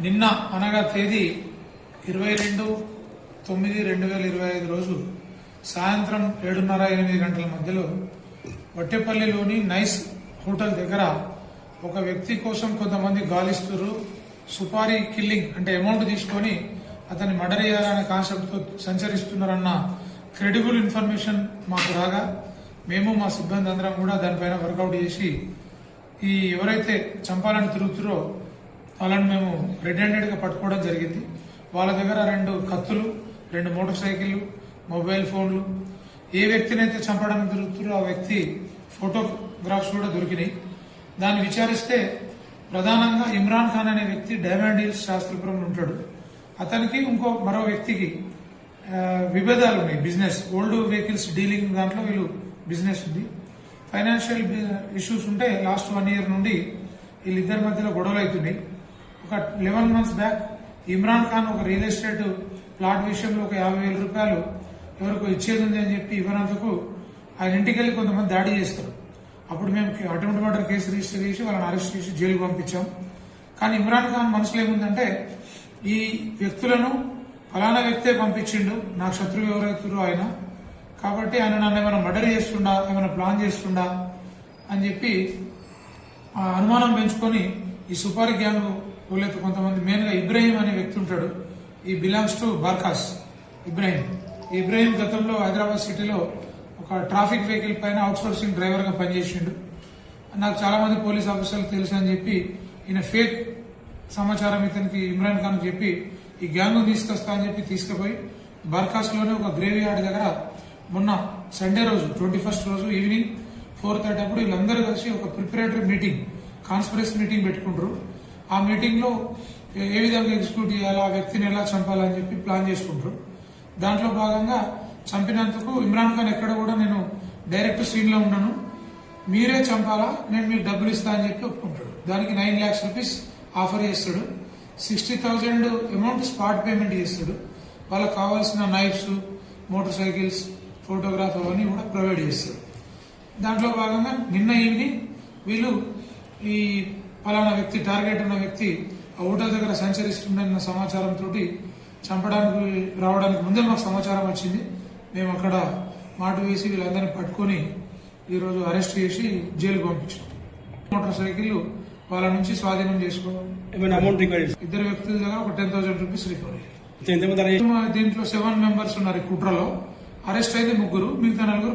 నిన్న అనగా తేదీ ఇరవై రెండు తొమ్మిది రెండు వేల ఇరవై ఐదు రోజు సాయంత్రం ఏడున్నర ఎనిమిది గంటల మధ్యలో వట్టెపల్లిలోని నైస్ హోటల్ దగ్గర ఒక వ్యక్తి కోసం కొంతమంది గాలిస్తురు సుపారీ కిల్లింగ్ అంటే అమౌంట్ తీసుకొని అతన్ని మర్డర్ చేయాలనే కాన్సెప్ట్తో సంచరిస్తున్నారన్న క్రెడిబుల్ ఇన్ఫర్మేషన్ మాకు రాగా మేము మా సిబ్బంది అందరం కూడా దానిపైన వర్కౌట్ చేసి ఈ ఎవరైతే చంపాలని తిరుగుతురో వాళ్ళని మేము రెడ్ హ్యాండెడ్గా పట్టుకోవడం జరిగింది. వాళ్ళ దగ్గర రెండు కత్తులు రెండు మోటార్ సైకిళ్ళు మొబైల్ ఫోన్లు. ఏ వ్యక్తినైతే చంపడానికి దొరుకుతుందో ఆ వ్యక్తి ఫోటోగ్రాఫ్స్ కూడా దొరికినాయి. దాన్ని విచారిస్తే ప్రధానంగా ఇమ్రాన్ ఖాన్ అనే వ్యక్తి డైమండ్ హిల్స్ శాస్త్రపురంలో ఉంటాడు. అతనికి ఇంకో మరో వ్యక్తికి విభేదాలు ఉన్నాయి. బిజినెస్ ఓల్డ్ వెహికల్స్ డీలింగ్ దాంట్లో వీళ్ళు బిజినెస్ ఉంది. ఫైనాన్షియల్ ఇష్యూస్ ఉంటే లాస్ట్ వన్ ఇయర్ నుండి వీళ్ళిద్దరి మధ్యలో గొడవలు అవుతున్నాయి. ఒక eleven months back Imran Khan ఒక రియల్ ఎస్టేట్ ప్లాట్ విషయంలో ఒక యాభై వేల రూపాయలు ఎవరికో ఇచ్చేది ఉంది అని చెప్పి ఇవ్వనందుకు ఆయన ఇంటికి వెళ్ళి కొంతమంది దాడి చేస్తారు. అప్పుడు మేము అటెంప్ట్ మర్డర్ కేసు రిజిస్టర్ చేసి వాళ్ళని అరెస్ట్ చేసి జైలుకు పంపించాం. కానీ ఇమ్రాన్ ఖాన్ మనసులో ఏముందంటే ఈ వ్యక్తులను ఫలానా వ్యక్తే పంపించిండు నా శత్రువు ఎవరైతురో ఆయన కాబట్టి ఆయన నన్ను ఏమైనా మర్డర్ చేస్తుండా ఏమైనా ప్లాన్ చేస్తుండా అని చెప్పి ఆ అనుమానం పెంచుకొని ఈ సుపారీ గ్యాంగ్ పోలేదు కొంతమంది మెయిన్గా ఇబ్రాహీం అనే వ్యక్తి ఉంటాడు. ఈ బిలాంగ్స్ టు బార్కాస్. ఇబ్రాహీం. ఇబ్రాహీం గతంలో హైదరాబాద్ సిటీలో ఒక ట్రాఫిక్ వెహికల్ పైన అవుట్సోర్సింగ్ డ్రైవర్గా పనిచేసిండు. నాకు చాలామంది పోలీస్ ఆఫీసర్లు తెలుసు అని చెప్పి ఈయన ఫేక్ సమాచారం ఇతనికి ఇమ్రాన్ ఖాన్ చెప్పి ఈ గ్యాంగ్ తీసుకొస్తా అని చెప్పి తీసుకుపోయి బర్కాస్ట్లోనే ఒక గ్రేవీ యార్డ్ దగ్గర మొన్న సండే రోజు ట్వంటీ ఫస్ట్ రోజు ఈవినింగ్ ఫోర్ థర్టీ అప్పుడు వీళ్ళందరూ కలిసి ఒక ప్రిపరేటరీ మీటింగ్ కాన్స్పరెన్స్ మీటింగ్ పెట్టుకుంటారు. ఆ మీటింగ్లో ఏ- విధంగా ఎగ్జిక్యూట్ చేయాలా ఆ వ్యక్తిని ఎలా చంపాలని చెప్పి ప్లాన్ చేసుకుంటారు. దాంట్లో భాగంగా చంపినందుకు ఇమ్రాన్ ఖాన్ ఎక్కడ కూడా నేను డైరెక్ట్ సీన్లో ఉన్నాను మీరే చంపాలా నేను మీకు డబ్బులు ఇస్తా అని చెప్పి ఒప్పుకుంటాడు. దానికి నైన్ ల్యాక్స్ రూపీస్ ఆఫర్ చేస్తాడు. Sixty thousand amount spot payment చేస్తాడు. వాళ్ళకి కావాల్సిన నైఫ్స్ మోటార్ సైకిల్స్ ఫోటోగ్రాఫ్ అవన్నీ కూడా ప్రొవైడ్ చేస్తాడు. దాంట్లో భాగంగా నిన్న ఈవినింగ్ వీళ్ళు ఈ ఫలానా వ్యక్తి టార్గెట్ ఉన్న వ్యక్తి ఆ హోటల్ దగ్గర సంచరిస్తుందన్న సమాచారంతో చంపడానికి రావడానికి ముందే మాకు సమాచారం వచ్చింది. మేము అక్కడ మాట వేసి వీళ్ళందరినీ పట్టుకొని ఈరోజు అరెస్ట్ చేసి జైలుకు పంపించాం మోటార్ సైకిల్ వాళ్ళ నుంచి స్వాధీనం రిక్వైర్ ఇద్దరు వ్యక్తుల దగ్గర ఒక టెన్ థౌసండ్ రూపీస్ రికవరీ దీంట్లో సెవెన్ మెంబర్స్ ఉన్నారు కుట్రలో. అరెస్ట్ అయితే ముగ్గురు మిగతా నలుగురు